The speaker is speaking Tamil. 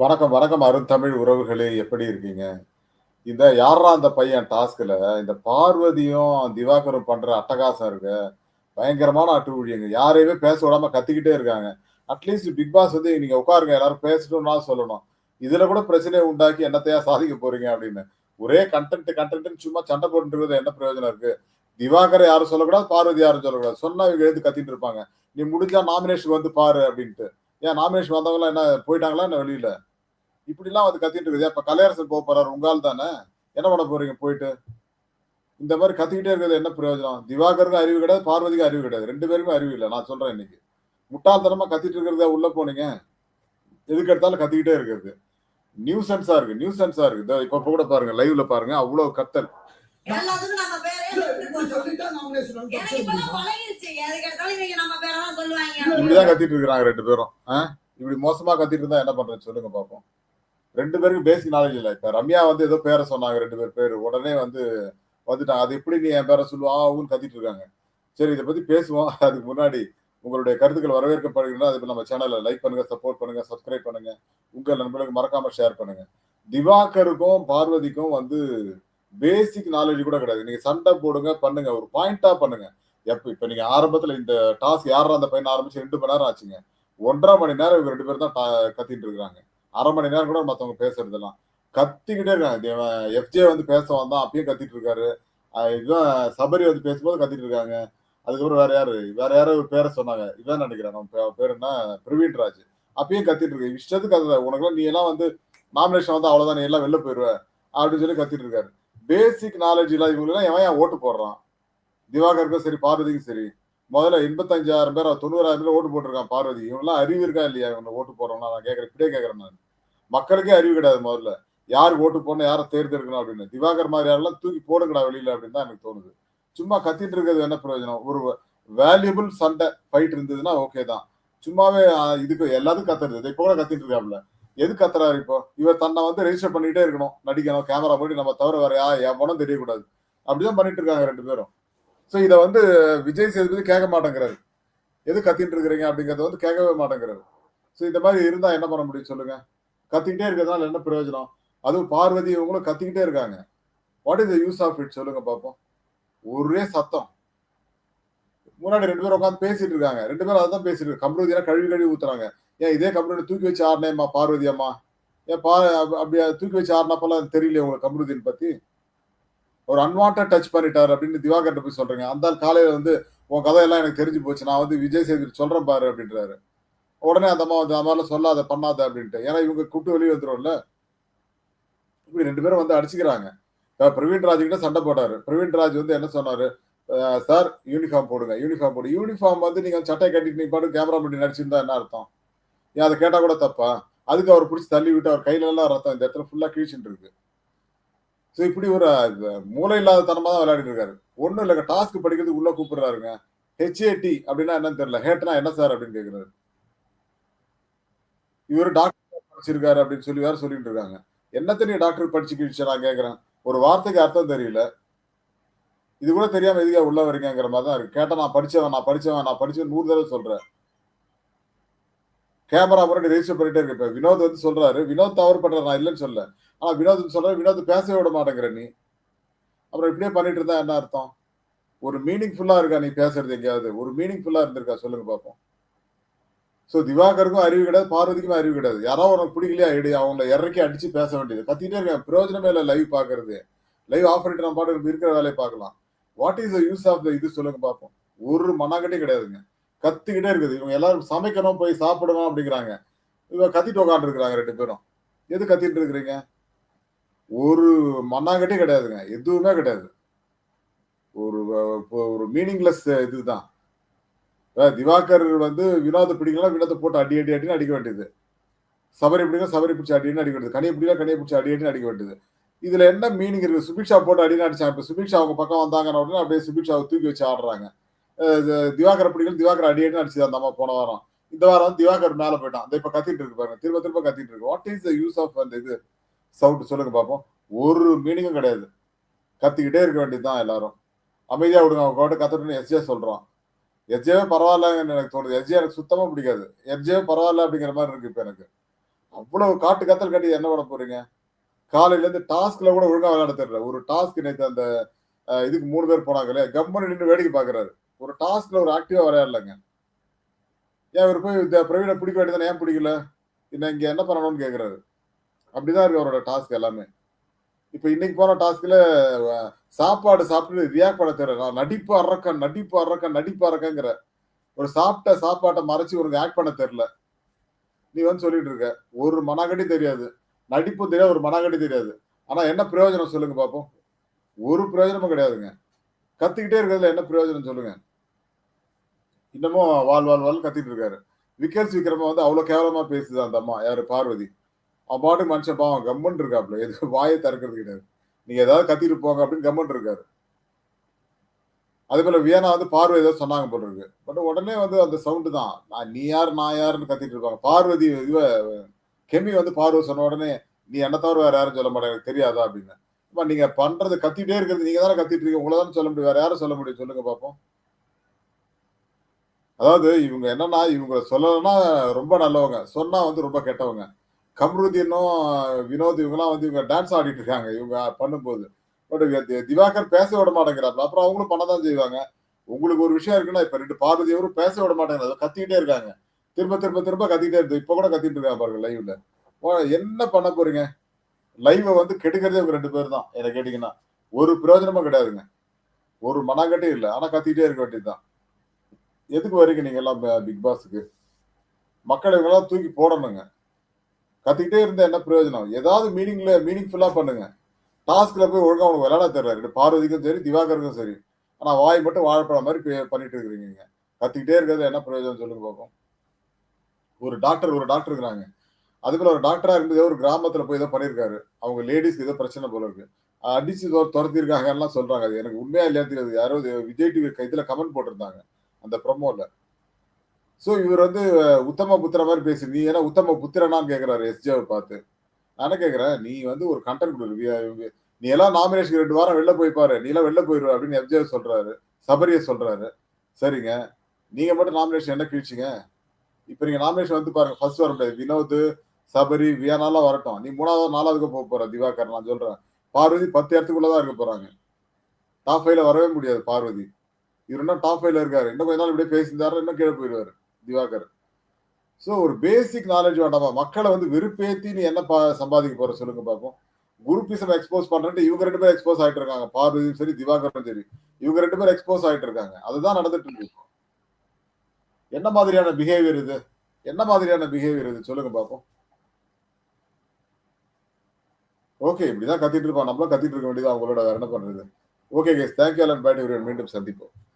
வணக்கம், வணக்கம் அருந்தமிழ் உறவுகளே! எப்படி இருக்கீங்க? இந்த யாரா அந்த பையன் டாஸ்க்ல இந்த பார்வதியும், திவாகரும் பண்ற அட்டகாசம் இருக்கு. பயங்கரமான அட்டூழியங்க. யாரையுமே பேச விடாம கத்திக்கிட்டே இருக்காங்க. அட்லீஸ்ட் பிக் பாஸ் வந்து நீங்க உட்காருங்க எல்லாரும் பேசணும்னா சொல்லணும். இதுல கூட பிரச்சனையை உண்டாக்கி என்னத்தையா சாதிக்க போறீங்க அப்படின்னு. ஒரே கண்டென்ட் கன்டென்ட்ன்னு சும்மா சண்டை போட்டுட்டு என்ன பிரயோஜனம் இருக்கு? திவாகரை யாரும் சொல்லக்கூடாது, பார்வதி யாரும் சொல்லக்கூடாது. சொன்னா இவங்க எழுந்து கத்திட்டு இருப்பாங்க. நீ முடிஞ்சா நாமினேஷன் வந்து பாரு அப்படின்ட்டு. ஏன் நாமினேஷன் வந்தவங்களாம் என்ன போயிட்டாங்களா என்ன வெளியில? இப்படிலாம் வந்து கத்திட்டு இருக்குது. அப்ப கலையரசன் போ போறாரு உங்க ஆள் தானே? என்ன பண்ண போறீங்க போயிட்டு? இந்த மாரி கத்திக்கிட்டே இருக்கிறது என்ன பிரயோஜனம்? திவாகருக்கும் அறிவு கிடையாது, பார்வதிக்கும் அறிவு கிடையாது. 2 பேருக்குமே அறிவு இல்ல. நான் சொல்றேன் இன்னைக்கு. முட்டாள்தனமா கத்திட்டு இருக்கிறதா உள்ள போனீங்க? எதுக்கு எடுத்தாலும் கத்திக்கிட்டே இருக்கிறது. நியூசன்ஸா இருக்கு நியூசன்ஸா இருக்கு. இப்ப கூட பாருங்க லைவ்ல பாருங்க. அவ்வளவு கத்தல். இப்படிதான் கத்திட்டு இருக்கிறாங்க 2 பேரும். ஆ? இப்படி மோசமா கத்திட்டு இருந்தா என்ன பண்றது சொல்லுங்க பாப்போம். ரெண்டு பேருக்கும் பேசிக் நாலேஜ் இல்லை இப்போ ரம்யா வந்து ஏதோ பேரை சொன்னாங்க ரெண்டு பேர் பேர் உடனே வந்து வந்துட்டாங்க. அது எப்படி நீ என் பேரை சொல்லுவா ஆ, கத்திட்டு இருக்காங்க. சரி இதை பற்றி பேசுவோம். அதுக்கு முன்னாடி உங்களுடைய கருத்துக்கள் வரவேற்கப்படுகிறதா அதுக்கு நம்ம சேனலில் லைக் பண்ணுங்க, சப்போர்ட் பண்ணுங்க, சப்ஸ்கிரைப் பண்ணுங்க. உங்கள் நண்பர்களுக்கு மறக்காம ஷேர் பண்ணுங்க. திவாகருக்கும், பார்வதிக்கும் வந்து பேசிக் நாலேஜ் கூட கிடையாது. நீங்க சண்டை போடுங்க, பண்ணுங்க. ஒரு பாயிண்டா பண்ணுங்க. எப்ப இப்ப நீங்க ஆரம்பத்துல இந்த டாஸ்க் யாரா அந்த பையன் ஆரம்பிச்சு ரெண்டு மணி நேரம் ஆச்சுங்க. 1 1/2 மணி நேரம் இவங்க ரெண்டு பேரும் தான் டா கத்திட்டு இருக்காங்க. அரை மணி நேரம் கூட மற்றவங்க பேசுறதெல்லாம். கத்திக்கிட்டே இருக்காங்க. இவன் எஃப்ஜே வந்து பேச வந்தான். அப்பயும் கத்திட்டு இருக்காரு. இதுதான் சபரி வந்து பேசும்போது கத்திட்டு இருக்காங்க. அதுக்கப்புறம் வேற யாரு? வேற யாரோ ஒரு சொன்னாங்க. இதான் நினைக்கிறேன் அவன் பேர் என்ன? பிரவீன் ராஜ். அப்பயும் கத்திட்டு இருக்கு. இஷ்டத்துக்கு கத்துற. உனக்குலாம் நீ எல்லாம் வந்து நாமினேஷன் வந்து அவ்வளவுதான் நீ எல்லாம் வெளில போயிருவ. அப்படின்னு சொல்லி கத்திட்டு இருக்காரு. பேசிக் நாலேஜ் இல்லாத இவங்களுக்கெல்லாம் எவன் ஏன் ஓட்டு போடுறான்? திவாகருக்கும் சரி, பார்வதிக்கும் சரி. முதல்ல 85,000 பேர் 90,000 பேர் ஓட்டு போட்டுருக்கான் பார்வதி. இவங்கெல்லாம் அறிவு இருக்கா இல்லையா? இவங்க ஓட்டு போடுறவங்கலாம் நான் கேட்கறேன் இப்படியே கேட்கறேன் நான். மக்களுக்கே அறிவு கிடையாது முதல்ல. யாருக்கு ஓட்டு போடணும், யாரை தேர்ந்தெடுக்கணும் அப்படின்னு. திவாகர் மாதிரி யாரெல்லாம் தூக்கி போடுங்கடா வெளியில அப்படின்னு தான் எனக்கு தோணுது. சும்மா கத்திட்டு இருக்கிறது என்ன பிரயோஜனம்? ஒரு வேல்யூபிள் சண்டை ஃபைட் இருந்ததுன்னா ஓகே தான். சும்மாவே இதுக்கு எல்லாத்துக்கும் கத்துறது. இப்போ கூட கத்திட்டு இருக்காப்ல. எது கத்துறாரு இப்போ? இவர் தன்னை வந்து ரெஜிஸ்டர் பண்ணிட்டே இருக்கணும். நடிக்கணும். கேமரா போட்டு நம்ம தவிர வேற யா எவனும் தெரியக்கூடாது. அப்படிதான் பண்ணிட்டு இருக்காங்க ரெண்டு பேரும். ஸோ இதை வந்து விஜய் சேதுபதி கேட்க மாட்டேங்கிறாரு. எது கத்திட்டு இருக்கிறீங்க அப்படிங்கிறத வந்து கேட்கவே மாட்டேங்கிறாரு. சோ இந்த மாதிரி இருந்தா என்ன பண்ண முடியும் சொல்லுங்க? கத்திக்கிட்டே இருக்கிறதுனால என்ன பிரயோஜனம்? அதுவும் பார்வதி இவங்களும் கத்திக்கிட்டே இருக்காங்க. What is the use of it சொல்லுங்க பார்ப்போம் ஒரே சத்தம். முன்னாடி ரெண்டு பேரும் உட்காந்து பேசிட்டு இருக்காங்க. ரெண்டு பேரும் அதான் பேசிட்டு இருக்காங்க. கம்ருதியெல்லாம் கழுவி கழுவி ஊத்துறாங்க. ஏன் இதே கம்ருதிய தூக்கி வச்சு ஆடினேம்மா பார்வதி அம்மா. ஏன் பா அப்படியா தூக்கி வச்சு ஆடினப்பெல்லாம் தெரியல உங்களுக்கு கம்ருதீன் பத்தி? ஒரு அன்வான்ட் டச் பண்ணிட்டார் அப்படின்னு திவாகர்ட்ட போய் சொல்றீங்க. அந்த காலையில வந்து உன் கதையெல்லாம் எனக்கு தெரிஞ்சு போச்சு. நான் வந்து விஜய் சேதுபதி சொல்றேன் பாரு அப்படின்றாரு. உடனே அந்த அம்மா வந்து அந்த மாதிரிலாம் சொல்லாத, பண்ணாத அப்படின்ட்டு. ஏன்னா இவங்க கூட்டு வெளியே வந்துடும்ல இப்படி ரெண்டு பேரும் வந்து அடிச்சுக்கிறாங்க. பிரவீன் ராஜ் கிட்ட சண்டை போட்டாரு. பிரவீன் ராஜ் வந்து என்ன சொன்னாரு? சார் யூனிஃபார்ம் போடுங்க. யூனிஃபார்ம் போடு. யூனிஃபார்ம் வந்து நீங்க சட்டை கட்டிட்டு நீ பாட்டு கேமரா பண்ணி நடிச்சிருந்தா என்ன அர்த்தம்? ஏன் அதை கேட்டா கூட தப்பா? அதுக்கு அவர் பிடிச்சி தள்ளி விட்டு அவர் கையில எல்லாம் ரத்தம். இந்த இடத்துல ஃபுல்லா கிழிச்சுட்டு இருக்கு. சோ இப்படி ஒரு மூளை இல்லாத தனமா தான் விளையாடிட்டு இருக்காரு. ஒன்றும் இல்லைங்க டாஸ்க் படிக்கிறதுக்கு உள்ள கூப்பிடுறாருங்க. ஹெச்ஏடி அப்படின்னா என்னன்னு தெரியல. ஹேட்னா என்ன சார் அப்படின்னு கேட்குறாரு இவரு டாக்டர் படிச்சிருக்காரு அப்படின்னு சொல்லி வேற சொல்லிட்டு இருக்காங்க. என்னத்தை நீ டாக்டர் படிச்சுக்கிடுச்சு நான் கேட்குறேன் ஒரு வார்த்தைக்கு அர்த்தம் தெரியல. இது கூட தெரியாம எதுக்கா உள்ள வரீங்கிற மாதிரி தான் இருக்கு. கேட்டா நான் படிச்சவன், நான் படிச்சவன், நான் படிச்சவன் நூறு தடவை சொல்றேன். கேமரா முன்னாடி ரெஜிஸ்டர் பண்ணிட்டே இருக்கு. இப்ப வினோத் வந்து சொல்றாரு. வினோத் தவறு பண்றாரு. நான் இல்லன்னு சொல்ல ஆனா வினோத் சொல்ற வினோத் பேசவே விட மாட்டேங்கிற நீ. அப்புறம் இப்படியே பண்ணிட்டு இருந்தா என்ன அர்த்தம்? ஒரு மீனிங்ஃபுல்லா இருக்கா நீ பேசுறது எங்கேயாவது? ஒரு மீனிங்ஃபுல்லா இருந்திருக்கா சொல்லுங்க பாப்போம். ஸோ திவாகருக்கும் அறிவு கிடையாது, பார்வதிக்கும் அறிவு கிடையாது. யாராவது உனக்கு பிடிக்கலையா எடு. அவங்கள இறக்கி அடிச்சு பேச வேண்டியது. கத்திட்டே இருக்கேன் பிரயோஜனமே இல்லை லைவ் பார்க்கறது. லைவ் ஆப்ரேட்டர் நம்ம பாட்டு இருக்கிற வேலையை பார்க்கலாம். What is the use of the இது சொல்லுங்க பார்ப்போம் ஒரு மனாக்கட்டே கிடையாதுங்க. கத்திக்கிட்டே இருக்குது. இவங்க எல்லாரும் சமைக்கணும், போய் சாப்பிடணும் அப்படிங்கிறாங்க. இவங்க கத்திட்டு உட்காந்துருக்குறாங்க ரெண்டு பேரும். எது கத்திட்டு இருக்கிறீங்க? ஒரு மண்ணாங்கட்டியும் கிடையாதுங்க. எதுவுமே கிடையாது. ஒரு ஒரு மீனிங்லெஸ் இதுதான். திவாகர் வந்து வினோத பிடிக்கலாம் வினோத போட்டு அடி அடி அடின்னு அடிக்க வேண்டியது. சபரி பிடிக்கலாம் சபரி பிடிச்சி அடின்னு அடிக்க வேண்டியது. கனியை பிடிக்கலாம் கனியை பிடிச்சி அடி அடின்னு அடிக்க வேண்டியது. இதுல என்ன மீனிங் இருக்கு? சுபிக்ஷா போட்டு அடின்னு அடிச்சாங்க. இப்ப சுபிக்ஷா அவங்க பக்கம் வந்தாங்க உடனே அப்படியே சுபிக்ஷாவை தூக்கி வச்சு ஆடுறாங்க. திவாகர் பிடிக்கல திவாகர் அடி அடின்னு அடிச்சது அந்த அம்மா போன வாரம். இந்த வாரம் வந்து திவாகர் மேல போயிட்டான். இந்த இப்ப கத்திட்டு இருக்கு பாருங்க. திரும்ப திரும்ப கத்திட்டு இருக்கு. What is the use of அந்த இது சவுண்ட் சொல்லுங்க பார்ப்போம் ஒரு மீனிங்கும் கிடையாது. கத்திக்கிட்டே இருக்க வேண்டியது தான் எல்லாரும். அமைதியாக விடுங்க. அவங்க கூட கத்தட்டும்னு எஸ்ஜே சொல்றான். எஸ்ஜேவே பரவாயில்லன்னு எனக்கு தோணுது. எஸ்ஜே எனக்கு சுத்தமா பிடிக்காது. எஸ்ஜே பரவாயில்ல அப்படிங்கிற மாதிரி இருக்கு இப்போ எனக்கு. அவ்வளவு காட்டு கத்தல் கட்டி என்ன பண்ண போறீங்க காலையில இருந்து டாஸ்க்ல கூட ஒழுங்கா விளையாட தெரியல ஒரு டாஸ்க் நேற்று அந்த இதுக்கு மூணு பேர் போனாங்க இல்லையா கம்பெனி நின்று வேடிக்கை பாக்குறாரு ஒரு டாஸ்க்ல ஒரு ஆக்டிவா விளையாடலங்க ஏன் இவர் போய் இந்த பிரவீனை பிடிக்க வேண்டியதானே ஏன் பிடிக்கல இன்னும் இங்க என்ன பண்ணணும்னு கேக்குறாரு அப்படிதான் இருக்கு அவரோட டாஸ்க் எல்லாமே. இப்போ இன்னைக்கு போன டாஸ்க்ல சாப்பாடு சாப்பிட்டு ரியாக்ட் பண்ண தெரியல நான் நடிப்பு அறக்க நடிப்பு அறக்க நடிப்பு அறக்கங்கிற ஒரு சாப்பிட்ட சாப்பாட்டை மறைச்சு உனக்கு ஆக்ட் பண்ண தெரியல. நீ வந்து சொல்லிட்டு இருக்க. ஒரு மனகடி தெரியாது. நடிப்பும் தெரியாது ஒரு மனகடி தெரியாது. ஆனா என்ன பிரயோஜனம் சொல்லுங்க பாப்போம். ஒரு பிரயோஜனமும் கிடையாதுங்க. கத்திக்கிட்டே இருக்கிறதுல என்ன பிரயோஜனம் சொல்லுங்க. இன்னமும் வால் வால் வால் கத்திட்டு இருக்காரு. விக்கல்ஸ் விக்ரம வந்து அவ்வளவு கேவலமா பேசுது அந்த அம்மா. யாரு? பார்வதி. அவன் மனுஷன் பாவம் கம்மன் இருக்காப்ல. எது வாயை திறக்கிறது கிடையாது. நீங்க ஏதாவது கத்திட்டு போங்க அப்படின்னு கம்மன் இருக்காரு. அதே போல வியனா வந்து பார்வை ஏதாவது சொன்னாங்க போல இருக்கு. பட் உடனே வந்து அந்த சவுண்டு தான். நான் நீ யார் நான் யாருன்னு கத்திட்டு இருப்பாங்க. பார்வதி இவ கெமி வந்து பார்வை சொன்ன உடனே நீ என்ன தவிர வேற யாரும் சொல்ல மாட்டேங்க தெரியாதா? அப்படின்னு. அப்ப நீங்க பண்றது கத்திட்டே இருக்கிறது நீங்க தானே கத்திட்டு இருக்கீங்க. உங்களை தானே சொல்ல முடியும். வேற யாரும் சொல்ல முடியும்? சொல்லுங்க பாப்போம். அதாவது இவங்க என்னன்னா இவங்க சொல்லலைன்னா ரொம்ப நல்லவங்க. சொன்னா வந்து ரொம்ப கெட்டவங்க. கம்ருதீனும் வினோத் இவங்கெல்லாம் வந்து இவங்க டான்ஸ் ஆடிட்டு இருக்காங்க. இவங்க பண்ணும்போது. பட் திவாகர் பேச விட மாட்டேங்கிறாங்க அப்புறம் அவங்களும் பண்ணதான் செய்வாங்க. உங்களுக்கு ஒரு விஷயம் இருக்குன்னா இப்ப ரெண்டு பார்வதி அவரும் பேச விட மாட்டேங்கிறாங்க. கத்திக்கிட்டே இருக்காங்க. திரும்ப திரும்ப திரும்ப கத்திக்கிட்டே இருக்கு இப்ப கூட கத்திட்டு இருக்காங்க பாருங்க லைவ்ல என்ன பண்ண போறீங்க? லைவை வந்து கெடுக்கிறதே இவங்க ரெண்டு பேர் தான் என்ன கேட்டீங்கன்னா ஒரு பிரயோஜனமும் கிடையாதுங்க. ஒரு மனங்கட்டே இல்லை. ஆனா கத்திக்கிட்டே இருக்க வேண்டியதுதான். எதுக்கு வரீங்க நீங்க எல்லாம் பிக் பாஸுக்கு? மக்கள் இவங்கெல்லாம் தூக்கி போடணுங்க. கத்திக்கிட்டே இருந்தா என்ன பிரயோஜனம்? ஏதாவது மீனிங்ல மீனிங்ஃபுல்லா பண்ணுங்க. டாஸ்க்ல போய் ஒழுங்கா உனக்கு விளையாட தெரியல பார்வதிக்கும் சரி திவாகருக்கும் சரி. ஆனா வாய் மட்டும் வாழைப்பழம் மாதிரி பே- பண்ணிட்டு இருக்கிறீங்க நீங்க. கத்திக்கிட்டே இருக்கிறது என்ன பிரயோஜனம் சொல்லுங்க பார்ப்போம் ஒரு டாக்டர் ஒரு டாக்டர் இருக்கிறாங்க. அதுக்குள்ள ஒரு டாக்டரா இருந்து ஒரு கிராமத்துல போய் ஏதோ பண்ணியிருக்காரு. அவங்க லேடிஸ்க்கு ஏதோ பிரச்சனை போல இருக்கு. அடிச்சு தொ- துரத்திருக்காங்கலாம் சொல்றாங்க. அது எனக்கு உண்மையா இல்லையா தெரியாது. யாரோ விஜய் டிவி இதுல கமெண்ட் போட்டிருந்தாங்க. அந்த ப்ரொமோல சோ இவர் வந்து உத்தம புத்திர மாதிரி பேசி நீ ஏன்னா உத்தம புத்திரனான்னு கேக்குறாரு எஸ்ஜேவை பார்த்து. நான் கேட்குறேன் கேக்குறேன் நீ வந்து ஒரு கண்டென்ட் கொடு நீ எல்லாம் நாமினேஷன் ரெண்டு வாரம் வெளில போய் பாரு. நீ எல்லாம் வெளில போயிரு அப்படின்னு எஃப்ஜே சொல்றாரு. சபரியை சொல்றாரு. சரிங்க. நீங்க மட்டும் நாமினேஷன் என்ன கிழிச்சிங்க? இப்ப நீங்க நாமினேஷன் வந்து பாருங்க ஃபர்ஸ்ட் வர முடியாது. வினோத் சபரி வியானாலாம் வரட்டும். நீ மூணாவது நாலாவதுக்கு போக போற திவாகர் நான் சொல்றேன். பார்வதி பத்து இடத்துக்குள்ளதான் இருக்க போறாங்க. டாப் ஃபைவ்ல வரவே முடியாது பார்வதி. இவர் என்ன டாப் ஃபைவ்ல இருக்காரு. இன்னும் கொஞ்ச நாள் இப்படியே பேசியிருந்தாரு இன்னும் கீழே போயிடுவாரு. திவாகர். ஸோ ஒரு பேசிக் நாலேஜ் வேண்டாமா? மக்களை வந்து வெறுப்பேத்தி நீ என்ன பா- சம்பாதிக்க போற? சொல்லுங்க பார்ப்போம் குரூப்பிசம் எக்ஸ்போஸ் பண்றேன்ட்டு இவங்க ரெண்டு பேரும் எக்ஸ்போஸ் ஆயிட்டு இருக்காங்க. பார்வதியும் சரி திவாகரும் சரி. இவங்க ரெண்டு பேரும் எக்ஸ்போஸ் ஆயிட்டு இருக்காங்க. அதுதான் நடந்துட்டு இருக்கு என்ன மாதிரியான பிஹேவியர் இது? என்ன மாதிரியான பிஹேவியர் இது? சொல்லுங்க பார்ப்போம் ஓகே இப்படிதான் கத்திட்டு இருப்பான். நம்மளும் கத்திட்டு இருக்க வேண்டியது அவங்களோட வேற என்ன பண்றது? ஓகே கேஸ் தேங்க்யூ அலன் பேட் மீண்டும் சந்திப்போம்.